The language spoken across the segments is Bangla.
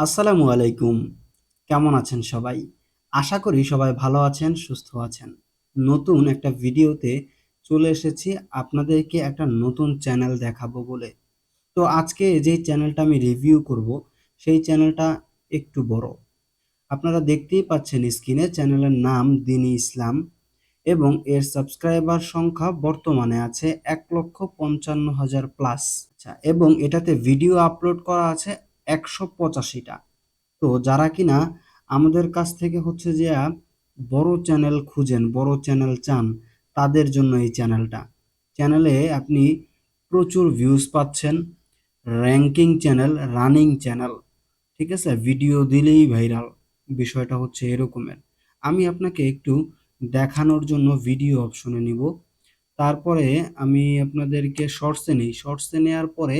আসসালামু আলাইকুম। কেমন আছেন সবাই? আশা করি সবাই ভালো আছেন, সুস্থ আছেন। নতুন একটা ভিডিওতে চলে এসেছি আপনাদেরকে একটা নতুন চ্যানেল দেখাবো বলে। তো আজকে যে চ্যানেলটা আমি রিভিউ করব, সেই চ্যানেলটা একটু বড়। আপনারা দেখতেই পাচ্ছেন স্ক্রিনে চ্যানেলের নাম দিনী ইসলাম এবং এর সাবস্ক্রাইবার সংখ্যা বর্তমানে আছে এক লক্ষ পঞ্চান্ন হাজার প্লাস আচ্ছা এবং এটাতে ভিডিও আপলোড করা আছে একশো পঁচাশিটা। তো যারা কিনা আমাদের কাছ থেকে হচ্ছে যে বড় চ্যানেল খুঁজেন, বড় চ্যানেল চান, তাদের জন্য এই চ্যানেলটা। চ্যানেলে আপনি প্রচুর ভিউজ পাচ্ছেন র্যাঙ্কিং চ্যানেল রানিং চ্যানেল ঠিক আছে? ভিডিও দিলেই ভাইরাল বিষয়টা হচ্ছে এরকমের। আমি আপনাকে একটু দেখানোর জন্য ভিডিও অপশনে নিব। তারপরে আমি আপনাদেরকে শর্টসে নিই। শর্টসে নেওয়ার পরে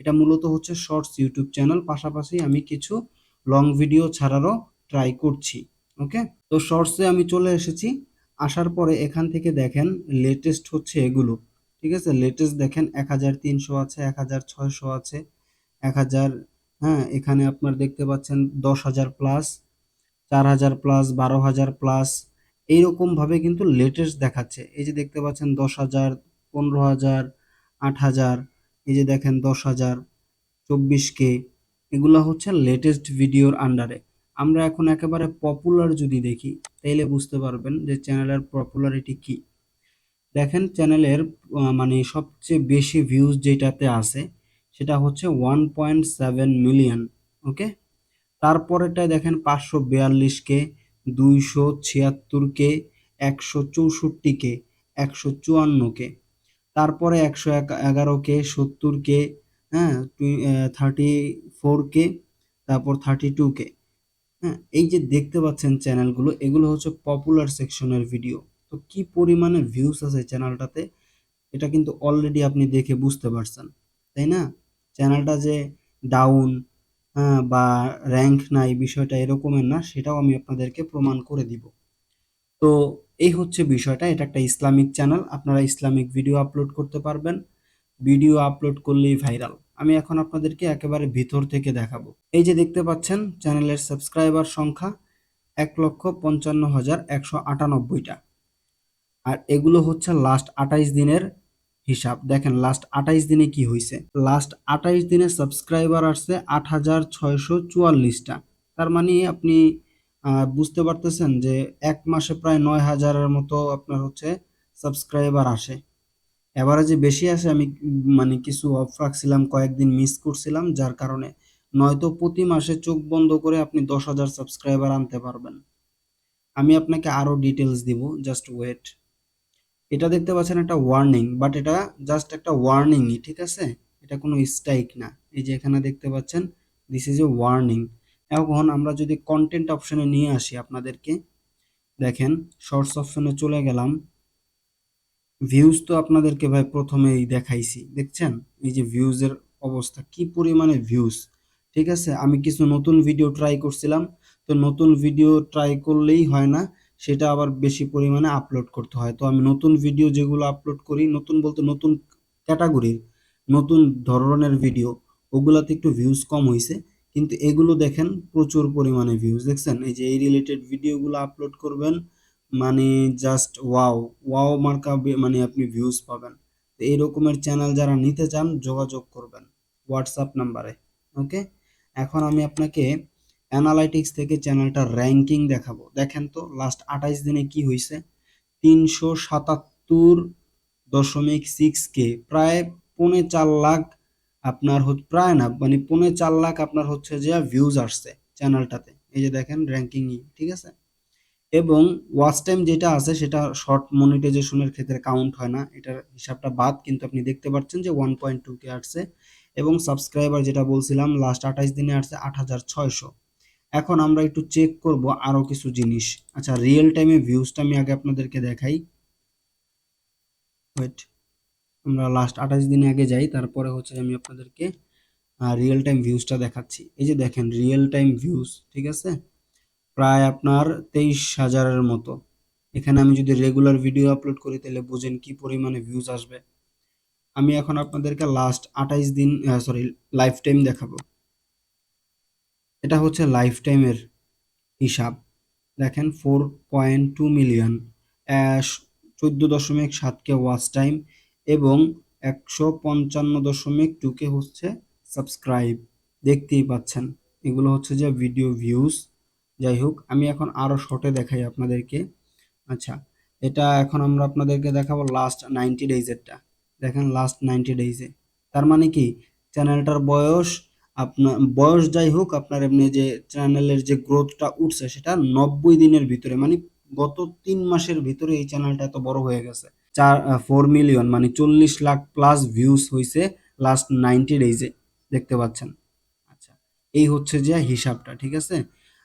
এটা মূলত হচ্ছে শর্টস ইউটিউব চ্যানেল, পাশাপাশি আমি কিছু লং ভিডিও ছাড়ারও ট্রাই করছি, ওকে? তো শর্টসে আমি চলে এসেছি। আসার পরে এখান থেকে দেখেন লেটেস্ট হচ্ছে এগুলো, ঠিক আছে? লেটেস্ট দেখেন এক হাজার তিনশো আছে, এক হাজার ছয়শো আছে, এক হাজার হ্যাঁ এখানে আপনার দেখতে পাচ্ছেন দশ হাজার প্লাস চার হাজার প্লাস বারো হাজার প্লাস এইরকমভাবে কিন্তু লেটেস্ট দেখাচ্ছে। এই যে দেখতে পাচ্ছেন দশ হাজার, পনেরো হাজার, আট হাজার এই যে দেখেন দশ হাজার চব্বিশ কে, এগুলো হচ্ছে লেটেস্ট ভিডিওর আন্ডারে আমরা এখন একেবারে পপুলার যদি দেখি, তাইলে বুঝতে পারবেন যে চ্যানেলের পপুলারিটি কি। দেখেন চ্যানেলের মানে সবচেয়ে বেশি ভিউজ যেটাতে আছে, সেটা হচ্ছে one point seven million okay তারপরেটায় দেখেন পাঁচশো বিয়াল্লিশ কে, দুইশো ছিয়াত্তর কে, একশো চৌষট্টি কে, একশো চুয়ান্ন কে। তারপরে একশো এগারো কে সত্তর কে হ্যাঁ থার্টি ফোর কে তারপর থার্টি টু কে হ্যাঁ এই যে দেখতে পাচ্ছেন চ্যানেলগুলো, এগুলো হচ্ছে পপুলার সেকশনের ভিডিও তো কি পরিমাণে ভিউস আছে চ্যানেলটাতে, এটা কিন্তু অলরেডি আপনি দেখে বুঝতে পারছেন, তাই না? চ্যানেলটা যে ডাউন হ্যাঁ বা র্যাঙ্ক নাই, বিষয়টা এরকমের না, সেটাও আমি আপনাদেরকে প্রমাণ করে দিব। তো এই হচ্ছে বিষয়টা, এটা একটা ইসলামিক চ্যানেল, আপনারা ইসলামিক ভিডিও আপলোড করতে পারবেন। ভিডিও আপলোড করলেই ভাইরাল। আমি এখন আপনাদেরকে একেবারে ভিতর থেকে দেখাবো। এই যে দেখতে পাচ্ছেন, চ্যানেলের সাবস্ক্রাইবার সংখ্যা এক লক্ষ পঞ্চান্ন হাজার একশো আটানব্বইটা। আর এগুলো হচ্ছে লাস্ট আঠাইশ দিনের হিসাব। দেখেন লাস্ট আঠাইশ দিনে কি হয়েছে লাস্ট আঠাইশ দিনে সাবস্ক্রাইবার আসছে আট হাজার ছয়শো চুয়াল্লিশটা। তার মানে আপনি বুঝতে পারতেছেন যে এক মাসে প্রায় নয় হাজারের মতো আপনার হচ্ছে সাবস্ক্রাইবার আসে। এভারেজে বেশি আসে, আমি মানে কিছু অফ রাখছিলাম, কয়েকদিন মিস করছিলাম, যার কারণে নয়তো প্রতি মাসে চোখ বন্ধ করে আপনি দশ হাজার সাবস্ক্রাইবার আনতে পারবেন। আমি আপনাকে আরও ডিটেলস দিব জাস্ট ওয়েট এটা দেখতে পাচ্ছেন একটা ওয়ার্নিং বাট এটা জাস্ট একটা ওয়ার্নিংই ঠিক আছে? এটা কোনো স্ট্রাইক না। এই যে এখানে দেখতে পাচ্ছেন দিস ইজ এ ওয়ার্নিং এখন আমরা যদি কন্টেন্ট অপশনে নিয়ে আসি আপনাদেরকে, দেখেন শর্টস অপশনে চলে গেলাম। ভিউজ তো আপনাদেরকে ভাই প্রথমেই দেখাইছি, দেখছেন? এই যে ভিউজের অবস্থা, কি পরিমাণে ভিউজ ঠিক আছে? আমি কিছু নতুন ভিডিও ট্রাই করছিলাম, তো নতুন ভিডিও ট্রাই করলেই হয় না, সেটা আবার বেশি পরিমাণে আপলোড করতে হয়। তো আমি নতুন ভিডিও যেগুলো আপলোড করি, নতুন বলতে নতুন ক্যাটাগরির নতুন ধরনের ভিডিও ওগুলাতে একটু ভিউজ কম হয়েছে কিন্তু এগুলো দেখেন প্রচুর পরিমাণে ভিউজ দেখছেন? এই যে এই রিলেটেড ভিডিওগুলো আপলোড করবেন মানে জাস্ট ওয়াও ওয়াও মার্কা মানে আপনি ভিউজ পাবেন। তো এই রকমের চ্যানেল যারা নিতে চান, যোগাযোগ করবেন হোয়াটসঅ্যাপ নাম্বারে ওকে এখন আমি আপনাকে অ্যানালাইটিক্স থেকে চ্যানেলটার র্যাঙ্কিং দেখাবো। দেখেন তো লাস্ট আঠাইশ দিনে কি হয়েছে তিনশো সাতাত্তর দশমিক সিক্স কে প্রায় পৌনে চার লাখ আপনার হচ্ছে প্রায় না মানে পৌনে চার লাখ আপনার হচ্ছে যে ভিউজ আসছে চ্যানেলটাতে এই যে দেখেন র্যাঙ্কিংই ঠিক আছে? এবং ওয়াচ টাইম যেটা আছে সেটা শর্ট মনিটাইজেশনের ক্ষেত্রে কাউন্ট হয় না। এটার হিসাবটা বাদ, কিন্তু আপনি দেখতে পাচ্ছেন যে ওয়ান পয়েন্ট টু কে আসছে এবং সাবস্ক্রাইবার যেটা বলছিলাম লাস্ট আঠাইশ দিনে আসছে আট হাজার ছয়শো। এখন আমরা একটু চেক করব আরও কিছু জিনিস। আচ্ছা রিয়েল টাইমে ভিউজটা আমি আগে আপনাদেরকে দেখাই। ওয়েট আমরা লাস্ট আঠাশ দিন আগে যাই, তারপরে হচ্ছে আমি আপনাদেরকে রিয়েল টাইম ভিউজটা দেখাচ্ছি। এই যে দেখেন রিয়েল টাইম ভিউজ ঠিক আছে? প্রায় আপনার তেইশ হাজারের মতো। এখানে আমি যদি রেগুলার ভিডিও আপলোড করি, তাহলে বুঝেন কি পরিমাণে ভিউজ আসবে। আমি এখন আপনাদেরকে লাস্ট আঠাইশ দিন সরি লাইফ টাইম দেখাবো। এটা হচ্ছে লাইফ টাইমের হিসাব। দেখেন ফোর পয়েন্ট টু মিলিয়ন চোদ্দ দশমিক সাত কে ওয়াচ টাইম এবং একশো পঞ্চান্ন দশমিক টুকে হচ্ছে সাবস্ক্রাইব। দেখতেই পাচ্ছেন, এগুলো হচ্ছে যে ভিডিও ভিউজ যাই হোক, আমি এখন আরও শর্টে দেখাই আপনাদেরকে। আচ্ছা এটা এখন আমরা আপনাদেরকে দেখাবো লাস্ট নাইনটি ডেইজেরটা দেখেন লাস্ট নাইনটি ডেইজে তার মানে কি? চ্যানেলটার বয়স আপনার বয়স যাই হোক, আপনার এমনি যে চ্যানেলের যে গ্রোথটা উঠছে, সেটা নব্বই দিনের ভিতরে মানে গত তিন মাসের ভিতরে এই চ্যানেলটা এত বড় হয়ে গেছে। চার ফোর মিলিয়ন মানে চল্লিশ লাখ প্লাস ভিউজ হয়েছে লাস্ট নাইনটি ডেইজে দেখতে পাচ্ছেন? আচ্ছা এই হচ্ছে যে হিসাবটা, ঠিক আছে?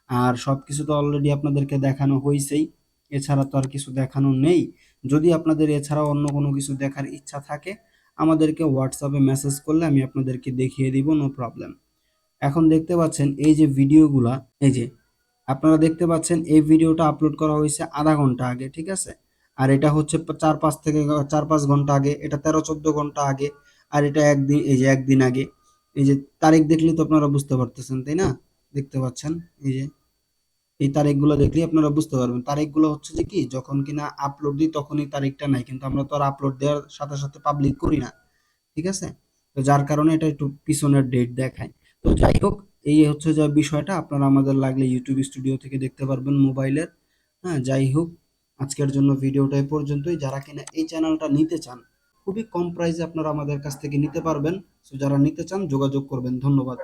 আর সব কিছু তো অলরেডি আপনাদেরকে দেখানো হয়েছেই এছাড়া তো আর কিছু দেখানো নেই। যদি আপনাদের এছাড়াও অন্য কোনো কিছু দেখার ইচ্ছা থাকে, আমাদেরকে হোয়াটসঅ্যাপে মেসেজ করলে আমি আপনাদেরকে দেখিয়ে দিব নো প্রবলেম এখন দেখতে পাচ্ছেন, এই যে ভিডিওগুলা, এই যে, আপনারা দেখতে পাচ্ছেন, এই ভিডিওটা আপলোড করা হয়েছে আধা ঘণ্টা আগে, ঠিক আছে? আর এটা হচ্ছে চার পাঁচ থেকে চার পাঁচ ঘণ্টা আগে, এটা তেরো চোদ্দ ঘণ্টা আগে, আর এটা একদিন, এই যে একদিন আগে। এই যে তারিখ দেখলে তো আপনারা বুঝতে পারতেছেন, তাই না? দেখতে পাচ্ছেন? এই যে, এই তারিখগুলো দেখলেই আপনারা বুঝতে পারবেন। তারিখগুলো হচ্ছে যে কি, যখন কিনা আপলোড দিই তখনই তারিখটা নাই, কিন্তু আমরা তো আর আপলোড দেওয়ার সাথে সাথে পাবলিক করি না। ঠিক আছে? তো যার কারণে এটা একটু পিছনের ডেট দেখায়। তো যাই হোক, এই হচ্ছে যে বিষয়টা। আপনারা আমাদের লাগলে ইউটিউব স্টুডিও থেকে দেখতে পারবেন মোবাইলের। হ্যাঁ যাই হোক। আজকের জন্য ভিডিওটা এ পর্যন্তই। যারা কিনা এই চ্যানেলটা নিতে চান, খুবই কম প্রাইসে আপনারা আমাদের কাছ থেকে নিতে পারবেন। সো যারা নিতে চান, যোগাযোগ করবেন। ধন্যবাদ।